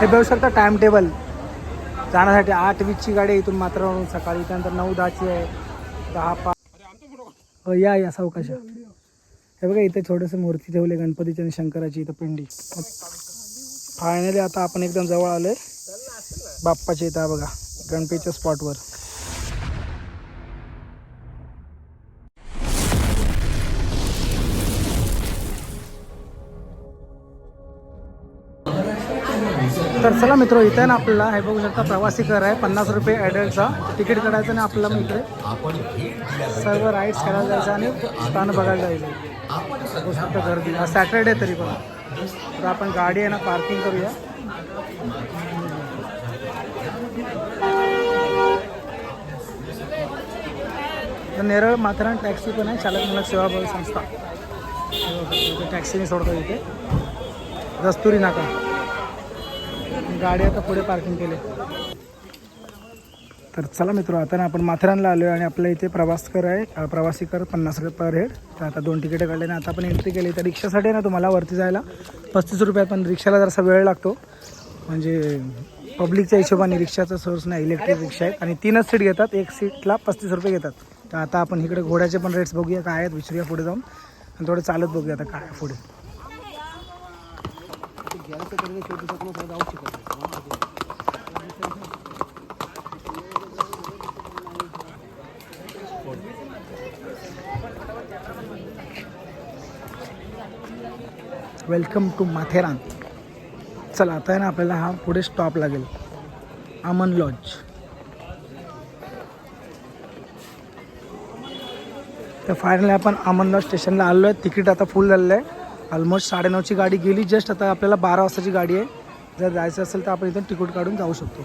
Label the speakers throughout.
Speaker 1: हे बघू शकता टाइम टेबल जाण्यासाठी आठ वीसची गाडी इथून मात्र सकाळी त्यानंतर नऊ दहाची आहे. दहा पाच या या सावकाश हे बघा इथे छोटंसं मूर्ती ठेवले गणपतीची आणि शंकराची इथं पिंडी. फायनली आता आपण एकदम जवळ आलोय. बाप्पाच्या इथं बघा गणपतीच्या स्पॉटवर तर चला मित्र इथे ना आपल्याला हे बघू शकता प्रवासी कर आहे. पन्नास रुपये ॲडल्टचा तिकीट काढायचं आणि आपल्याला इकडे. सर्व राईड्स करायला जायचं आणि स्थान बघायला जायचं. बघू शकता गर्दी. आज सॅटर्डे तरी पण तर आपण गाडी आहे ना पार्किंग करूया. तर नेरळ माथेरान टॅक्सी पण आहे. चालक मला सेवाभावी संस्था. टॅक्सीने सोडतो इथे. दस्तुरी नाका. गाडी आता पुढे पार्किंग केले. तर चला मित्र आता ना आपण माथेरानला आलो आणि आपल्या इथे प्रवास कर आहे प्रवासी कर पन्नास रुपये पर हेड तर आता दोन तिकीटं काढले ना आता आपण एंट्री केली. तर रिक्षासाठी ना तुम्हाला वरती जायला पस्तीस रुपये पण रिक्षाला जरासा वेळ लागतो. म्हणजे पब्लिकच्या हिशोबाने रिक्षाचा सोर्स नाही इलेक्ट्रिक रिक्षा आहेत. आणि तीनच सीट घेतात. एक सीटला पस्तीस रुपये घेतात. तर आता आपण इकडे घोड्याचे पण रेट्स बघूया काय आहेत विचारूया पुढे जाऊन. आणि थोडं चालत बघूया आता काय पुढे. वेलकम टू माथेरान चला आता आहे ना आपल्याला हा पुढे स्टॉप लागेल. अमन लॉज तर फायनली आपण अमन लॉज स्टेशनला आलो आहे तिकीट आता फुल झालेलं आहे. ऑलमोस्ट साडेनऊची गाडी गेली. जस्ट आता आपल्याला बारा वाजताची गाडी आहे. जर जायचं असेल तर आपण इथून तिकीट काढून जाऊ शकतो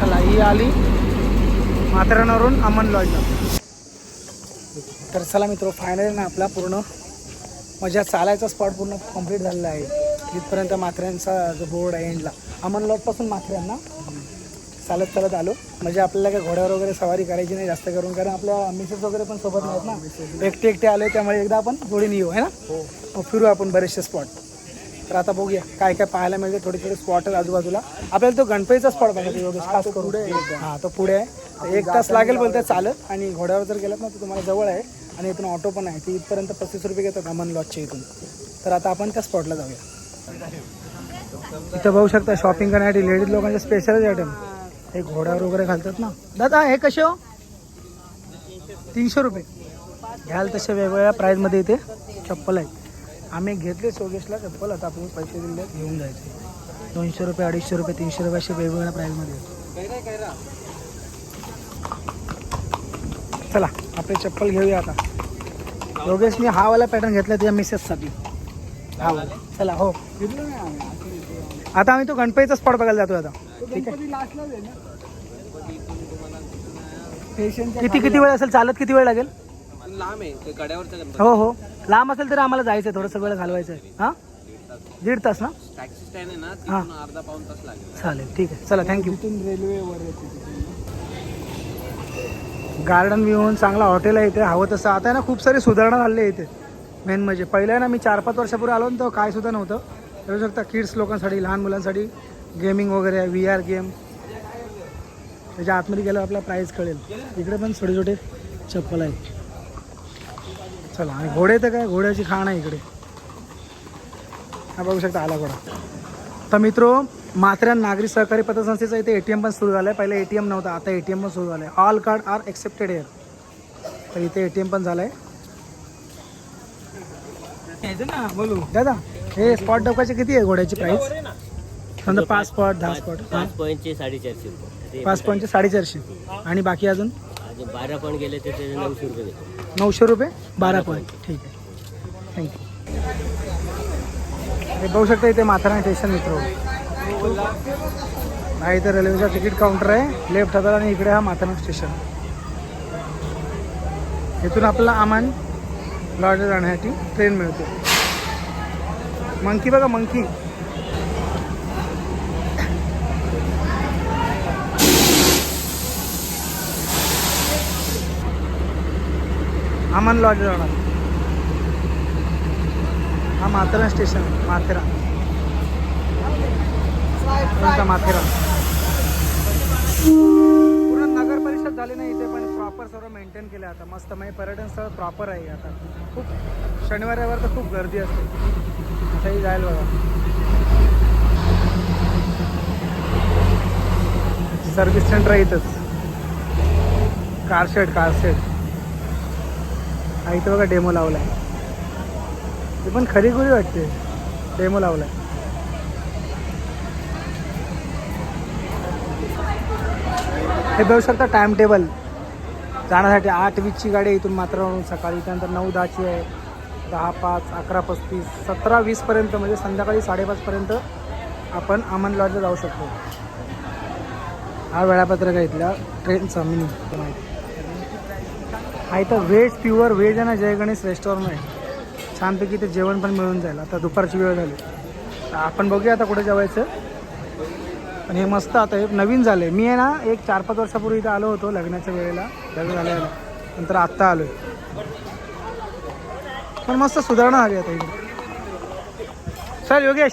Speaker 1: चला ही आली माथेरानवरून अमन लॉजला तर चला मित्र फायनली ना आपला पूर्ण माझ्या चालायचा स्पॉट पूर्ण कंप्लीट झालेला आहे. इथपर्यंत माथेरानचा जो बोर्ड आहे एंडला अमन लॉजपासून माथेरान ना चालत चालत आलो. म्हणजे आपल्याला काय घोड्यावर वगैरे सवारी करायची नाही जास्त करून कारण आपल्या मिसेस वगैरे पण सोबत नाहीत ना. एकटे एकटे आले त्यामुळे एकदा आपण जोडीने येऊ आहे ना? मग फिरू आपण बरेचसे स्पॉट तर आता बघूया काय काय पाहायला मिळते. थोडे थोडे स्पॉट आहेत आजूबाजूला. आपल्याला तो गणपतीचा स्पॉट बघायचा योगेश. खास करून. हा तो पुढे आहे. एक तास लागेल बोलते चालत. आणि घोड्यावर जर गेलात ना तर तुम्हाला जवळ आहे. आणि इथून ऑटो पण आहे. ती इथपर्यंत पस्तीस रुपये घेतात अमन लॉजच्या इथून. तर आता आपण त्या स्पॉटला जाऊया. इथं बघू शकता शॉपिंग करण्यासाठी लेडीज लोकांचे स्पेशलच आयटम हे घोड्यावर वगैरे घालतात ना. दादा हे कसे हो? तीनशे रुपये. घ्याल तसे वेगवेगळ्या प्राईजमध्ये इथे चप्पल आहेत. आम्ही घेतले सोगेशला चप्पल आता आपण पैसे दिले घेऊन जायचे. दोनशे रुपये अडीचशे रुपये तीनशे रुपये असे वेगवेगळ्या प्राईजमध्ये. चला आपले चप्पल घेऊया आता. योगेशने हा वाला पॅटर्न घेतला तुझ्या मिसेससाठी हा वाला. चला हो. आता आम्ही तो गणपतीचा स्पॉट बघायला जातोय आता. ठीक आहे. किती किती वेळ असेल? चालत किती वेळ लागेल?
Speaker 2: लांब आहे ते गड्यावरचं गणपती.
Speaker 1: हो हो. लांब असेल तर आम्हाला जायचं आहे थोडंसं वेळ घालवायचं आहे हां? दीड तास ना?
Speaker 2: टॅक्सी स्टँड आहे ना
Speaker 1: हा.
Speaker 2: तिथून अर्धा पाऊन तास लागेल.
Speaker 1: चालेल ठीक आहे. चला थँक्यू
Speaker 3: रेल्वेवर
Speaker 1: गार्डन व्ह्यू चांगला हॉटेल आहे इथे. हवं तसं. आता आहे ना खूप सारी सुधारणा झाली आहे इथे. मेन म्हणजे पहिलं आहे ना मी चार पाच वर्षापूर्वी आलो ना तेव्हा काय सुद्धा नव्हतं. करू शकता किड्स लोकांसाठी लहान मुलांसाठी गेमिंग वगैरे व्ही आर गेम त्याच्या आतमध्ये गेल्यावर आपला प्राईस कळेल. इकडे पण छोटे छोटे चप्पल आहेत. चला आणि घोडे तर काय घोड्याची खाण आहे इकडे. हा बघू शकता आला घोडा. तर मित्रो माथेरान नागरी सहकारी पतसंस्थेचं इथे ए टी एम पण सुरू झालं आहे पहिले ए टी एम नव्हतं आता ए टी एम पण सुरू झालं आहे all card are accepted here तर इथे ए टी एम पण झालं आहे ना बोलू. दादा हे स्पॉट डोकाचे किती आहे घोड्याची प्राइस समजा पाच स्पॉट दहा स्पॉट
Speaker 3: पाच पॉईंटचे साडेचारशे
Speaker 1: पाच पॉईंटचे साडेचारशे. आणि बाकी अजून?
Speaker 3: बारा गेले त्याचे नऊशे रुपये घेतो
Speaker 1: नऊशे रुपये? बारा पॉईंट ठीक आहे. थँक्यू हे बघू शकता इथे माथेरान स्टेशन मित्र. हा इथे रेल्वेचा तिकीट काउंटर आहे. लेफ्ट हाताला आणि इकडे हा माथेरान स्टेशन इथून आपल्याला आमान लॉजला जाण्यासाठी ट्रेन मिळते. मंकी बघा मंकी सामान लॉज जाणार. हा माथेरान स्टेशन माथेरा कोणता माथेरा पूर्ण नगर परिषद झाली नाही इथे पण प्रॉपर सर्व मेंटेन केलं आता. मस्त म्हणजे पर्यटन स्थळ प्रॉपर आहे आता. खूप शनिवार रविवार तर खूप गर्दी असते. आताही जायला बघा. सर्व्हिस सेंटर आहे इथंच. कारशेड कारशेड हा इथं बघा डेमो लावला आहे ते पण खरी खुरी वाटते. डेमो लावला आहे हे बघू शकता टाइम टेबल जाण्यासाठी आठ वीसची गाडी इथून मात्र सकाळी. त्यानंतर नऊ दहाची आहे. दहा पाच अकरा पस्तीस सतरा वीसपर्यंत म्हणजे संध्याकाळी साडेपाचपर्यंत आपण अमन लॉजला जाऊ शकतो. हा वेळापत्रक आहे इथल्या ट्रेनचा मिनी. माहिती हा इथं व्हेज प्युअर व्हेज आहे ना जय गणेश रेस्टॉरंट आहे छानपैकी ते जेवण पण मिळून जाईल. आता दुपारची वेळ झाली. तर आपण बघूया आता कुठे जेवायचं. आणि हे मस्त आता हे नवीन झालं आहे मी आहे ना एक चार पाच वर्षापूर्वी इथं आलो होतो लग्नाच्या वेळेला. लग्न झाल्याला नंतर आत्ता आलो पण मस्त सुधारणा झाली आता इकडे. सर योगेश.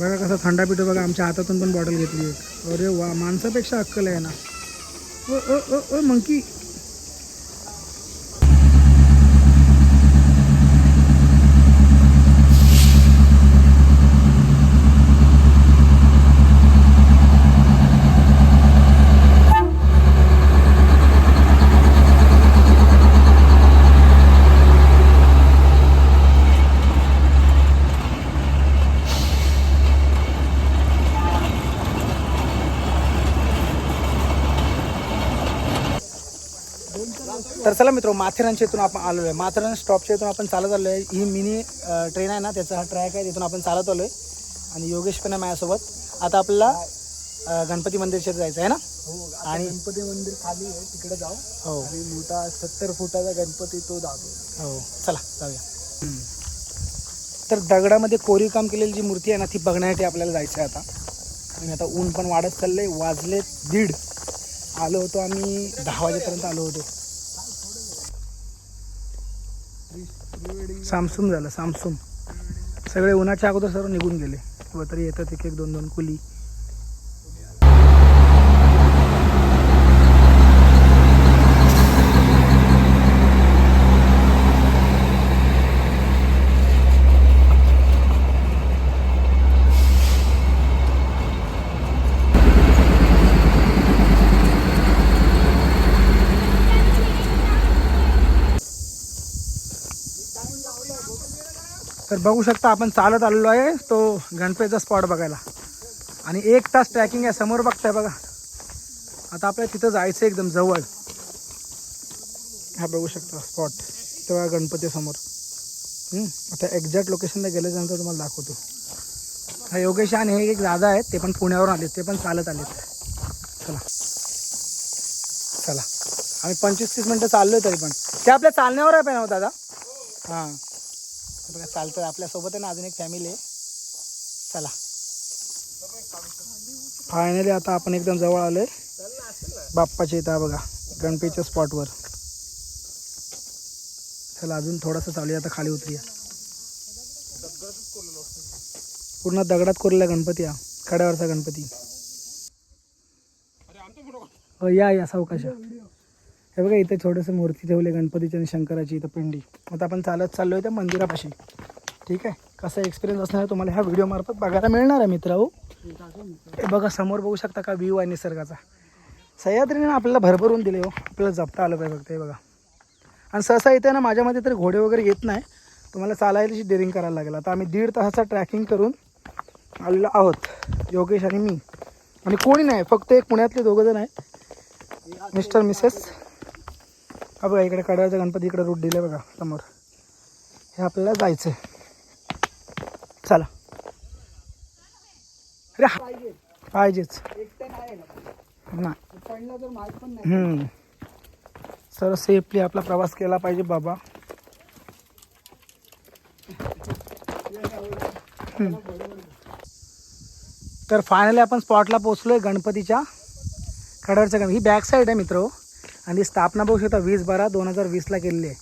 Speaker 1: बघा कसं थंडा पिठो बघा आमच्या हातातून पण बॉटल घेतली आहे अरे वा माणसापेक्षा अक्कल आहे ना. 我我我我猛地 तर चला मित्र माथेरानच्या इथून आपण आलो आहे माथेरान स्टॉपच्या इथून आपण चालत आलो आहे ही मिनी ट्रेन आहे ना त्याचा हा ट्रॅक आहे तिथून आपण चालत आलो आहे आणि योगेश पण आहे माझ्यासोबत. आता आपल्याला गणपती मंदिरच्या जायचं आहे ना? आणि
Speaker 4: गणपती मंदिर खाली आहे तिकडे जाऊ.
Speaker 1: हो.
Speaker 4: आणि मोठा सत्तर फुटाचा गणपती तो दाखव.
Speaker 1: हो चला जाऊया. तर दगडामध्ये कोरीव काम केलेली जी मूर्ती आहे ना ती बघण्यासाठी आपल्याला जायचं आहे आता. आणि आता ऊन पण वाढत चाललंय वाजले दीड. आलो होतो आम्ही दहा वाजेपर्यंत आलो होतो. सामसूम झालं सामसूम. सगळे उन्हाच्या अगोदर सर्व निघून गेले. व तरी येतात एक एक दोन दोन कुली. तर बघू शकता आपण चालत आलेलो आहे तो गणपतीचा स्पॉट बघायला. आणि एक तास ट्रॅकिंग आहे समोर बघताय बघा. आता आपल्याला तिथं जायचं आहे एकदम जवळ. हा बघू शकता स्पॉट तेव्हा गणपती समोर आता एक्झॅक्ट लोकेशनला गेल्याच्यानंतर तुम्हाला दाखवतो. हा योगेश आणि हे एक दादा आहेत ते पण पुण्यावरून आले ते पण चालत आलेत. चला. चला. आम्ही पंचवीस तीस मिनटं चाललोय तरी पण. ते आपल्या चालण्यावर आहे पण हो दादा. हां. बघा चालतं. आपल्यासोबत आहे ना अजून एक फॅमिली आहे. चला. फायनली आता आपण एकदम जवळ आलोय. बाप्पाच्या इथं बघा गणपतीच्या स्पॉटवर चला अजून थोडंसं चालू आता खाली उतरूया. पूर्ण दगडात कोरलेला गणपती हा. कड्यावरचा गणपती. हो या या सावकाशा हे बघा इथे छोटंसं मूर्ती ठेवली गणपतीची आणि शंकराची इथं पिंडी. आता आपण चालत चाललो आहे त्या मंदिरापाशी. ठीक आहे? कसा एक्सपिरियन्स असणार आहे तुम्हाला ह्या व्हिडिओमार्फत बघायला मिळणार आहे मित्र हो. हे. बघा समोर बघू शकता का व्ह्यू आहे निसर्गाचा. सह्याद्रीने आपल्याला भरभरून दिले हो. आपल्याला जपता आलं पाहिजे फक्त हे बघा. आणि सहसा इथे ना माझ्यामध्ये तरी घोडे वगैरे येत नाही. तुम्हाला चालायची डेअरिंग करायला लागेल. आता आम्ही दीड तासाचा ट्रॅकिंग करून आलेलो आहोत. योगेश आणि मी. आणि कोणी नाही फक्त एक पुण्यातले दोघं जण आहे मिस्टर मिसेस? हा बघा इकडे कडाळचा गणपती इकडे रूट दिले बघा समोर. हे आपल्याला जायचं चला. अरे पाहिजेच.
Speaker 4: नाही.
Speaker 1: सर सेफली आपला प्रवास केला पाहिजे बाबा. तर फायनली आपण स्पॉटला पोचलोय गणपतीच्या. कडारच्या गणपती ही बॅक साईड आहे मित्र हो. आणि स्थापना बघू शकता वीस बारा दोन हजार वीसला केलेली आहे.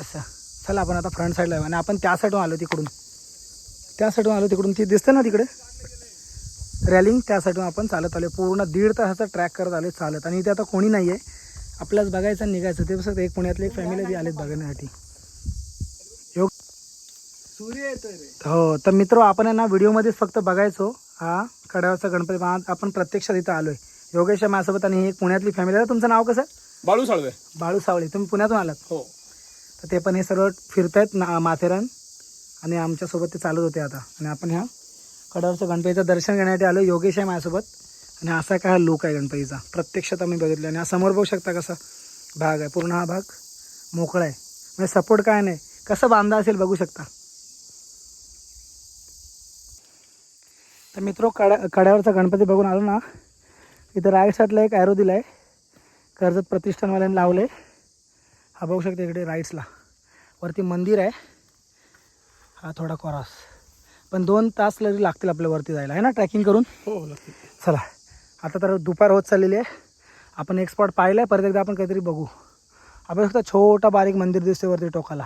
Speaker 1: असं. चला आपण आता फ्रंट साईडला आणि आपण त्या साईडून आलो तिकडून. त्या साईडून आलो तिकडून. ती दिसते ना तिकडे? रॅलिंग त्या साईडून आपण चालत आलो पूर्ण दीड तासाचा ट्रॅक करत आलो चालत. आणि इथे आता कोणी नाही आहे आपल्याच बघायचं आणि निघायचं. ते कसं एक पुण्यातले एक फॅमिली बी आलेत बघण्यासाठी. योग
Speaker 4: सूर्य
Speaker 1: हो. तर मित्र आपण आहे ना व्हिडिओमध्येच फक्त बघायचो. हा कड्यावरचा गणपती आपण प्रत्यक्षात इथं आलोय. योगेश आहे माझ्यासोबत आणि ही एक पुण्यातली फॅमिली आहे. तुमचं नाव कसं?
Speaker 2: बाळू साळवे.
Speaker 1: बाळू सावळे. तुम्ही पुण्यातून आलात?
Speaker 2: हो.
Speaker 1: तर ते पण हे सर्व फिरतायत ना माथेरान. आणि आमच्यासोबत ते चालत होते आता. आणि आपण ह्या कडावरचं गणपतीचं दर्शन घेण्यासाठी आलो. योगेश आहे माझ्यासोबत. आणि असा काय हा लुक आहे गणपतीचा. प्रत्यक्षात आम्ही बघितलं. आणि हा समोर बघू शकता कसा भाग आहे. पूर्ण हा भाग मोकळा आहे. म्हणजे सपोर्ट काय नाही. कसं बांधा असेल बघू शकता. तर मित्रो कड्या कड्यावरचा गणपती बघून आलो ना. इथं राईट साईडला एक ॲरो दिला आहे कर्जत प्रतिष्ठानवाल्यांनी लावलं आहे हा बघू शकता इकडे राईट्सला. वरती मंदिर आहे. हा थोडा क्रॉस. पण दोन तास तरी लागतील आपल्या वरती जायला. आहे ना? ट्रॅकिंग करून?
Speaker 2: हो
Speaker 1: चला. आता तर दुपार होत चाललेली आहे. आपण एक स्पॉट पाहिला आहे परत एकदा आपण काहीतरी बघू. आपण फक्त छोटा बारीक मंदिर दिसते वरती टोकाला.